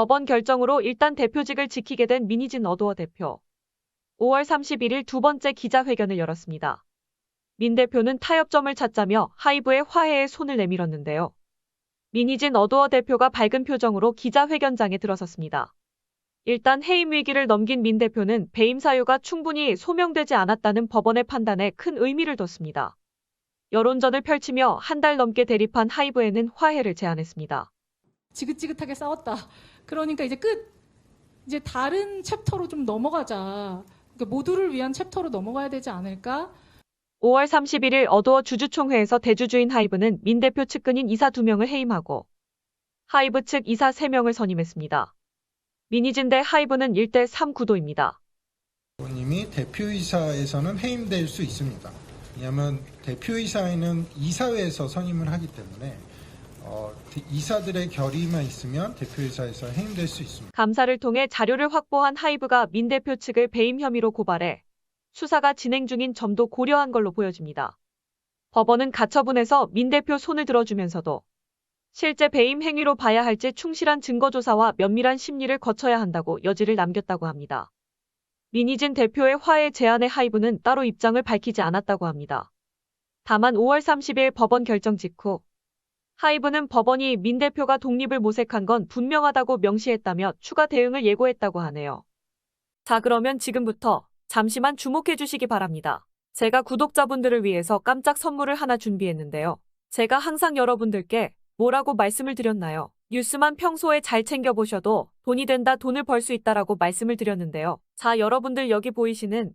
법원 결정으로 일단 대표직을 지키게 된 민희진 어도어 대표. 5월 31일 두 번째 기자회견을 열었습니다. 민 대표는 타협점을 찾자며 하이브의 화해에 손을 내밀었는데요. 민희진 어도어 대표가 밝은 표정으로 기자회견장에 들어섰습니다. 일단 해임 위기를 넘긴 민 대표는 배임 사유가 충분히 소명되지 않았다는 법원의 판단에 큰 의미를 뒀습니다. 여론전을 펼치며 한 달 넘게 대립한 하이브에는 화해를 제안했습니다. 지긋지긋하게 싸웠다. 그러니까 이제 끝. 이제 다른 챕터로 좀 넘어가자. 그러니까 모두를 위한 챕터로 넘어가야 되지 않을까? 5월 31일 어도어 주주총회에서 대주주인 하이브는 민 대표 측근인 이사 2명을 해임하고 하이브 측 이사 3명을 선임했습니다. 민희진 대 하이브는 1대 3 구도입니다. 의원님이 대표이사에서는 해임될 수 있습니다. 왜냐하면 대표이사에는 이사회에서 선임을 하기 때문에 어, 이사들의 결의만 있으면 대표이사에서 해임될 수 있습니다. 감사를 통해 자료를 확보한 하이브가 민 대표 측을 배임 혐의로 고발해 수사가 진행 중인 점도 고려한 걸로 보여집니다. 법원은 가처분에서 민 대표 손을 들어주면서도 실제 배임 행위로 봐야 할지 충실한 증거조사와 면밀한 심리를 거쳐야 한다고 여지를 남겼다고 합니다. 민희진 대표의 화해 제안에 하이브는 따로 입장을 밝히지 않았다고 합니다. 다만 5월 30일 법원 결정 직후 하이브는 법원이 민 대표가 독립을 모색한 건 분명하다고 명시했다며 추가 대응을 예고했다고 하네요. 자, 그러면 지금부터 잠시만 주목해 주시기 바랍니다. 제가 구독자분들을 위해서 깜짝 선물을 하나 준비했는데요. 제가 항상 여러분들께 뭐라고 말씀을 드렸나요? 뉴스만 평소에 잘 챙겨보셔도 돈이 된다, 돈을 벌 수 있다라고 말씀을 드렸는데요. 자, 여러분들 여기 보이시는